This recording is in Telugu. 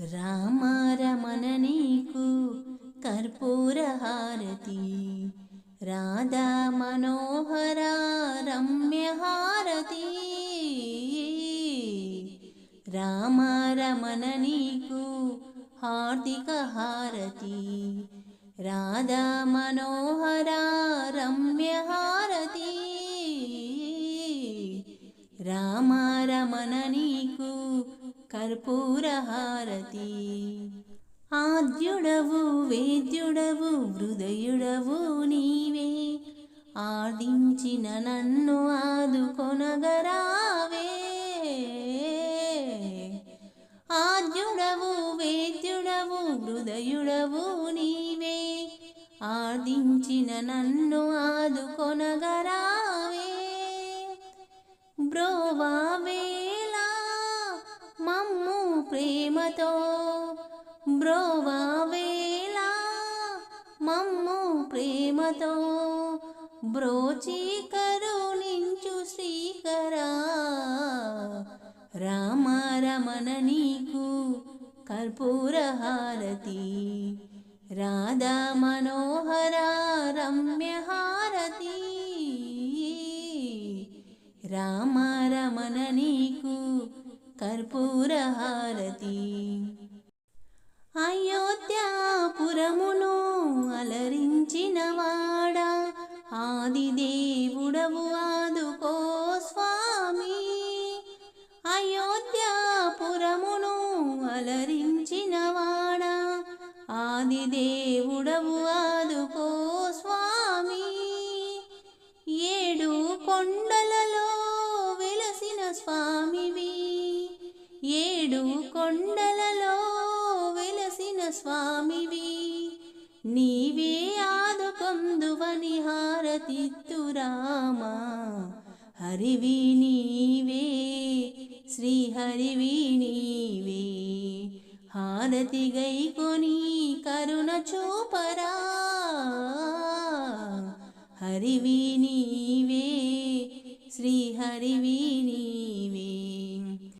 రామారమణ నీకు కర్పూర హారతి రాధా మనోహర రమ్యహారతి. రామారమణ నీకు హార్దిక హారతి రాధా మనోహర రమ్యహారతి. కర్పూరహారతి. ఆద్యుడవు వేద్యుడవు హృదయుడవు నీవే. ఆర్దించిన నన్ను ఆదుకొనగరావే. ఆద్యుడవు వేద్యుడవు హృదయుడవు నీవే. ఆదించిన నన్ను ఆదుకొనగరావే. బ్రోవావే ప్రేమతో బ్రోవావేలా మమ్ము ప్రేమతో బ్రోచి కరుణించు శ్రీకరా. రామ రమణ నీకు కర్పూరహారతి రాధా మనోహర రమ్య కర్పూరహారతి అయోధ్యాపురమును అలరించిన వాడా ఆదిదేవుడవు ఆదుకో స్వామి. అయోధ్యాపురమును అలరించిన వాడా ఆదిదేవుడవు ఆదుకో స్వామి. ఏడు కొండలలో వెలసిన స్వామి. ఏడు కొండలలో వెలసిన స్వామివి. నీవే ఆదుకొందువని హారతిత్తురామా హరివి నీవే శ్రీహరివి నీవే. హారతి గైకొని కరుణ చూపరా. హరివీ